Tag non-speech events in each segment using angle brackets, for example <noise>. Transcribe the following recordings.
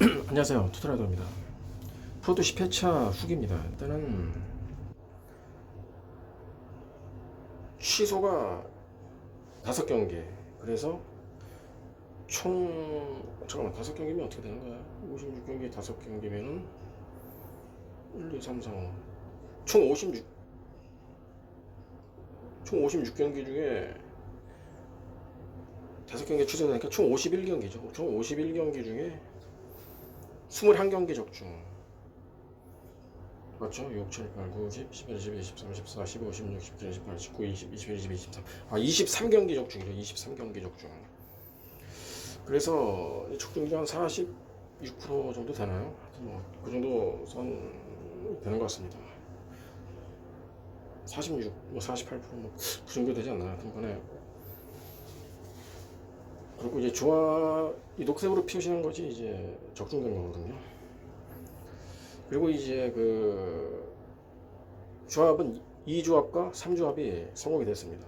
<clears throat> 안녕하세요. 투트라더입니다. 프로도 10회차 후기입니다. 일단은 취소가 5경기 그래서 총 잠깐만 5경기면 어떻게 되는 거야? 56경기 5경기면은 1, 2, 3, 4, 5. 총 56, 총 56경기 중에 5경기 취소되니까 총 51경기죠. 총 51경기 중에 21경기 적중. 맞죠? 6, 7, 8, 9, 10, 11, 12, 13, 14, 15, 16, 17, 18, 19, 20, 21, 22, 23. 아, 23경기 적중이죠. 23경기 적중. 그래서 이 적중률이 한 46% 정도 되나요? 뭐, 그 정도 선 되는 것 같습니다. 46, 뭐 48%뭐 그 정도 되지 않나요? 하여튼 그리고 이제 조합 이 녹색으로 표시한 것이 이제 적중된 거거든요. 그리고 이제 그 조합은 2조합과 3조합이 성공이 됐습니다.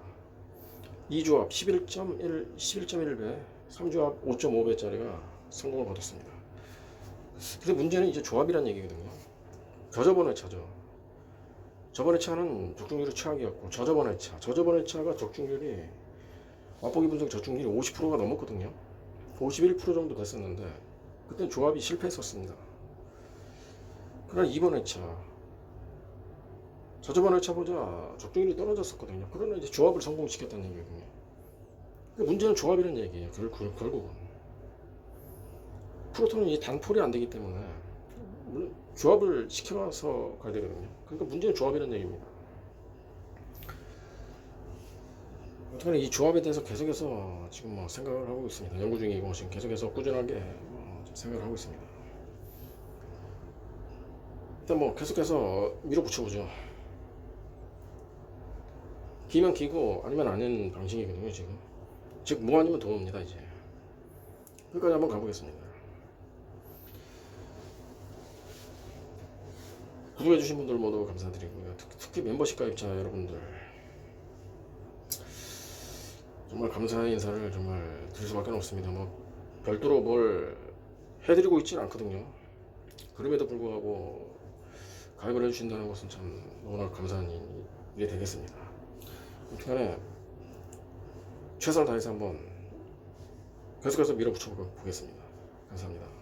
2조합 11.1 11.1배, 3조합 5.5배짜리가 성공을 거뒀습니다. 그래서 문제는 이제 조합이란 얘기거든요. 저저번 회차죠. 저번 회차는 적중률이 최악이었고 저저번 회차, 저저번 회차가 적중률이 맛보기 분석 적중률이 50%가 넘었거든요. 51% 정도 됐었는데 그때 조합이 실패했었습니다. 그러나 이번 회차 저저번 회차보다 적중률이 떨어졌었거든요. 그러나 이제 조합을 성공시켰다는 얘기거든요. 그 문제는 조합이라는 얘기예요. 결, 결, 결국은 프로토는 이 단폴이 안 되기 때문에 물론 조합을 시켜서 가야 되거든요. 그러니까 문제는 조합이라는 얘기입니다. 어떻게 이 조합에 대해서 계속해서 지금 뭐 생각을 하고 있습니다. 연구 중이고 지금 계속해서 꾸준하게 뭐 생각을 하고 있습니다. 일단 뭐 계속해서 밀어붙여보죠. 기면 기고 아니면 아닌 방식이거든요 지금. 즉 뭐 아니면 도입니다 이제. 여기까지 한번 가보겠습니다. 구독해주신 분들 모두 감사드리고요. 특- 특히 멤버십 가입자 여러분들 정말 감사의 인사를 정말 드릴 수밖에 없습니다. 뭐 별도로 뭘 해드리고 있지는 않거든요. 그럼에도 불구하고 가입을 해주신다는 것은 참 너무나 감사한 일이 되겠습니다. 어떻게간에 최선을 다해서 한번 계속해서 밀어붙여 보겠습니다. 감사합니다.